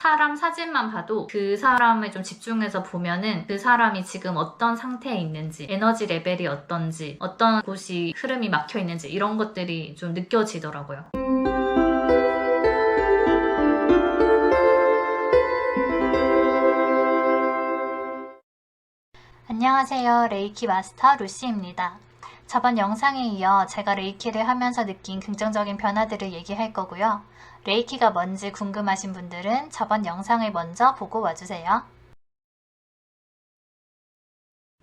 사람 사진만 봐도 그 사람을 좀 집중해서 보면은 그 사람이 지금 어떤 상태에 있는지, 에너지 레벨이 어떤지, 어떤 곳이 흐름이 막혀 있는지 이런 것들이 좀 느껴지더라고요. 안녕하세요. 레이키 마스터 루시입니다. 저번 영상에 이어 제가 레이키를 하면서 느낀 긍정적인 변화들을 얘기할 거고요. 레이키가 뭔지 궁금하신 분들은 저번 영상을 먼저 보고 와주세요.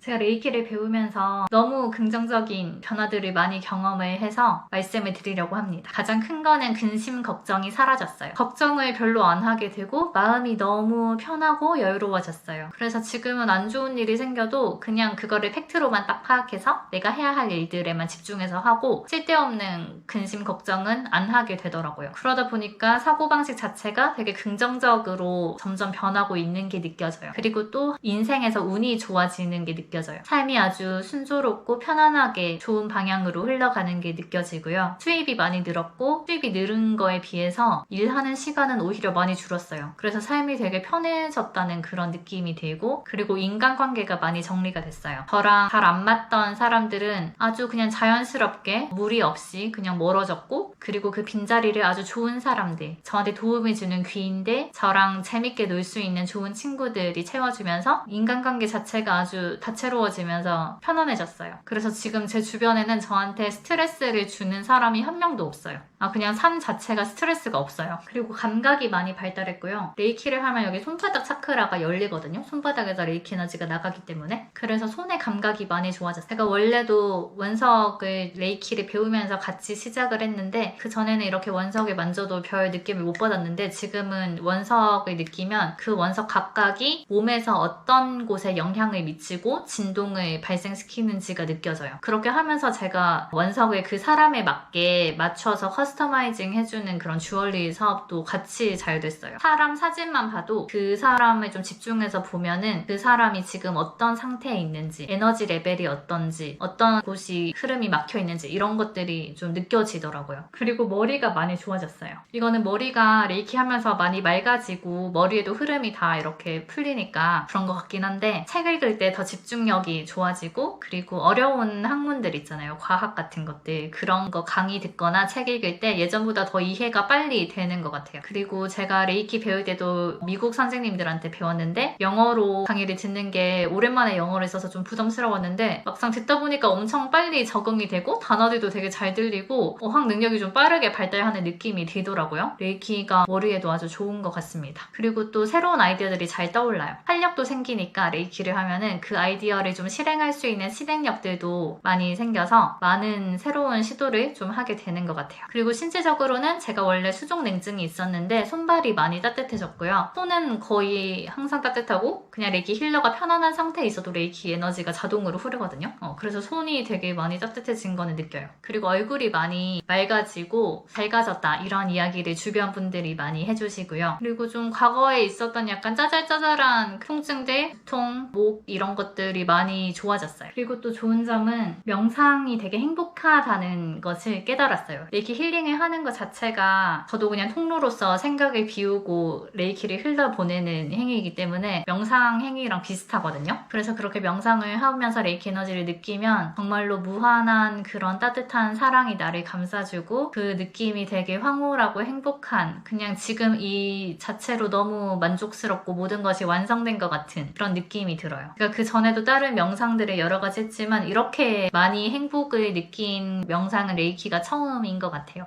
제가 레이키를 배우면서 너무 긍정적인 변화들을 많이 경험을 해서 말씀을 드리려고 합니다. 가장 큰 거는 근심, 걱정이 사라졌어요. 걱정을 별로 안 하게 되고 마음이 너무 편하고 여유로워졌어요. 그래서 지금은 안 좋은 일이 생겨도 그냥 그거를 팩트로만 딱 파악해서 내가 해야 할 일들에만 집중해서 하고 쓸데없는 근심, 걱정은 안 하게 되더라고요. 그러다 보니까 사고방식 자체가 되게 긍정적으로 점점 변하고 있는 게 느껴져요. 그리고 또 인생에서 운이 좋아지는 게 느껴져요. 삶이 아주 순조롭고 편안하게 좋은 방향으로 흘러가는 게 느껴지고요. 수입이 많이 늘었고 수입이 늘은 거에 비해서 일하는 시간은 오히려 많이 줄었어요. 그래서 삶이 되게 편해졌다는 그런 느낌이 들고 그리고 인간관계가 많이 정리가 됐어요. 저랑 잘 안 맞던 사람들은 아주 그냥 자연스럽게 무리 없이 그냥 멀어졌고 그리고 그 빈자리를 아주 좋은 사람들 저한테 도움을 주는 귀인들 저랑 재밌게 놀 수 있는 좋은 친구들이 채워주면서 인간관계 자체가 아주 다 채로워지면서 편안해졌어요. 그래서 지금 제 주변에는 저한테 스트레스를 주는 사람이 한 명도 없어요. 아, 그냥 삶 자체가 스트레스가 없어요. 그리고 감각이 많이 발달했고요. 레이키를 하면 여기 손바닥 차크라가 열리거든요. 손바닥에서 레이키 에너지가 나가기 때문에. 그래서 손의 감각이 많이 좋아졌어요. 제가 원래도 원석을 레이키를 배우면서 같이 시작을 했는데 그 전에는 이렇게 원석을 만져도 별 느낌을 못 받았는데 지금은 원석을 느끼면 그 원석 각각이 몸에서 어떤 곳에 영향을 미치고 진동을 발생시키는지가 느껴져요. 그렇게 하면서 제가 원석을 그 사람에 맞게 맞춰서 커스터마이징 해주는 그런 주얼리 사업도 같이 잘 됐어요. 사람 사진만 봐도 그 사람을 좀 집중해서 보면은 그 사람이 지금 어떤 상태에 있는지, 에너지 레벨이 어떤지, 어떤 곳이 흐름이 막혀 있는지 이런 것들이 좀 느껴지더라고요. 그리고 머리가 많이 좋아졌어요. 이거는 머리가 레이키 하면서 많이 맑아지고 머리에도 흐름이 다 이렇게 풀리니까 그런 것 같긴 한데 책 읽을 때 더 집중력이 좋아지고 그리고 어려운 학문들 있잖아요. 과학 같은 것들 그런 거 강의 듣거나 책 읽을 때 예전보다 더 이해가 빨리 되는 것 같아요. 그리고 제가 레이키 배울 때도 미국 선생님들한테 배웠는데 영어로 강의를 듣는 게 오랜만에 영어를 써서 좀 부담스러웠는데 막상 듣다 보니까 엄청 빨리 적응이 되고 단어들도 되게 잘 들리고 어학 능력이 좀 빠르게 발달하는 느낌이 들더라고요. 레이키가 머리에도 아주 좋은 것 같습니다. 그리고 또 새로운 아이디어들이 잘 떠올라요. 활력도 생기니까 레이키를 하면은 그 아이디어를 좀 실행할 수 있는 실행력들도 많이 생겨서 많은 새로운 시도를 좀 하게 되는 것 같아요. 그리고 신체적으로는 제가 원래 수족 냉증이 있었는데 손발이 많이 따뜻해졌고요. 손은 거의 항상 따뜻하고 그냥 레이키 힐러가 편안한 상태에 있어도 레이키 에너지가 자동으로 흐르거든요. 어, 그래서 손이 되게 많이 따뜻해진 거는 느껴요. 그리고 얼굴이 많이 맑아지고 밝아졌다 이런 이야기를 주변 분들이 많이 해주시고요. 그리고 좀 과거에 있었던 약간 짜잘짜잘한 통증들, 두통, 목 이런 것들이 많이 좋아졌어요. 그리고 또 좋은 점은 명상이 되게 행복하다는 것을 깨달았어요. 레이키 힐링 을 하는 것 자체가 저도 그냥 통로로서 생각을 비우고 레이키를 흘러보내는 행위이기 때문에 명상 행위랑 비슷하거든요. 그래서 그렇게 명상을 하면서 레이키 에너지를 느끼면 정말로 무한한 그런 따뜻한 사랑이 나를 감싸주고 그 느낌이 되게 황홀하고 행복한 그냥 지금 이 자체로 너무 만족스럽고 모든 것이 완성된 것 같은 그런 느낌이 들어요. 그러니까 그 전에도 다른 명상들을 여러 가지 했지만 이렇게 많이 행복을 느낀 명상은 레이키가 처음인 것 같아요.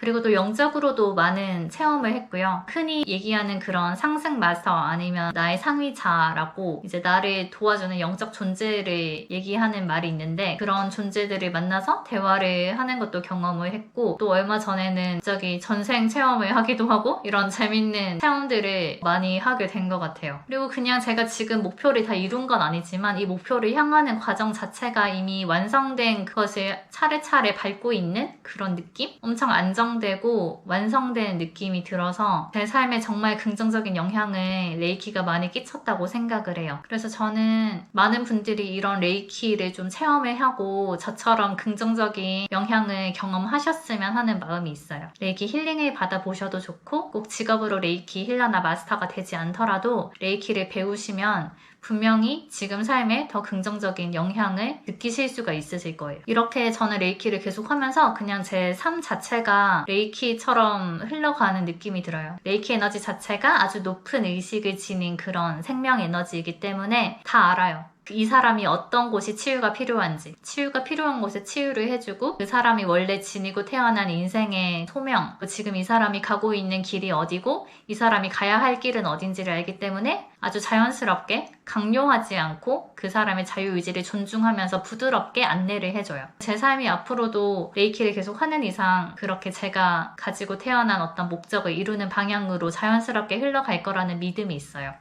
그리고 또 영적으로도 많은 체험을 했고요. 흔히 얘기하는 그런 상승 마스터 아니면 나의 상위자라고 이제 나를 도와주는 영적 존재를 얘기하는 말이 있는데 그런 존재들을 만나서 대화를 하는 것도 경험을 했고 또 얼마 전에는 저기 전생 체험을 하기도 하고 이런 재밌는 체험들을 많이 하게 된 것 같아요. 그리고 그냥 제가 지금 목표를 다 이룬 건 아니지만 이 목표를 향하는 과정 자체가 이미 완성된 그것을 차례차례 밟고 있는 그런 느낌? 엄청 안정 안정되고 완성된 느낌이 들어서 제 삶에 정말 긍정적인 영향을 레이키가 많이 끼쳤다고 생각을 해요. 그래서 저는 많은 분들이 이런 레이키를 좀 체험을 하고 저처럼 긍정적인 영향을 경험하셨으면 하는 마음이 있어요. 레이키 힐링을 받아보셔도 좋고 꼭 직업으로 레이키 힐러나 마스터가 되지 않더라도 레이키를 배우시면 분명히 지금 삶에 더 긍정적인 영향을 느끼실 수가 있으실 거예요. 이렇게 저는 레이키를 계속 하면서 그냥 제 삶 자체가 레이키처럼 흘러가는 느낌이 들어요. 레이키 에너지 자체가 아주 높은 의식을 지닌 그런 생명 에너지이기 때문에 다 알아요. 이 사람이 어떤 곳이 치유가 필요한지, 치유가 필요한 곳에 치유를 해주고, 그 사람이 원래 지니고 태어난 인생의 소명, 지금 이 사람이 가고 있는 길이 어디고, 이 사람이 가야 할 길은 어딘지를 알기 때문에 아주 자연스럽게 강요하지 않고 그 사람의 자유의지를 존중하면서 부드럽게 안내를 해줘요. 제 삶이 앞으로도 레이키를 계속 하는 이상 그렇게 제가 가지고 태어난 어떤 목적을 이루는 방향으로 자연스럽게 흘러갈 거라는 믿음이 있어요.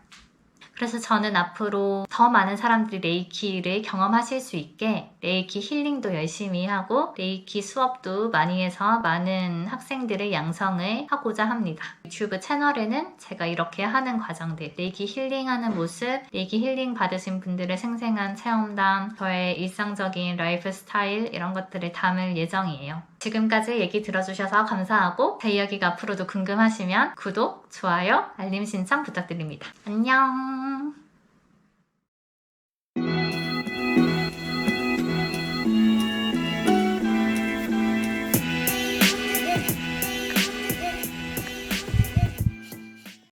그래서 저는 앞으로 더 많은 사람들이 레이키를 경험하실 수 있게 레이키 힐링도 열심히 하고 레이키 수업도 많이 해서 많은 학생들의 양성을 하고자 합니다. 유튜브 채널에는 제가 이렇게 하는 과정들, 레이키 힐링하는 모습, 레이키 힐링 받으신 분들의 생생한 체험담, 저의 일상적인 라이프 스타일 이런 것들을 담을 예정이에요. 지금까지 얘기 들어주셔서 감사하고 제 이야기가 앞으로도 궁금하시면 구독, 좋아요, 알림 신청 부탁드립니다. 안녕!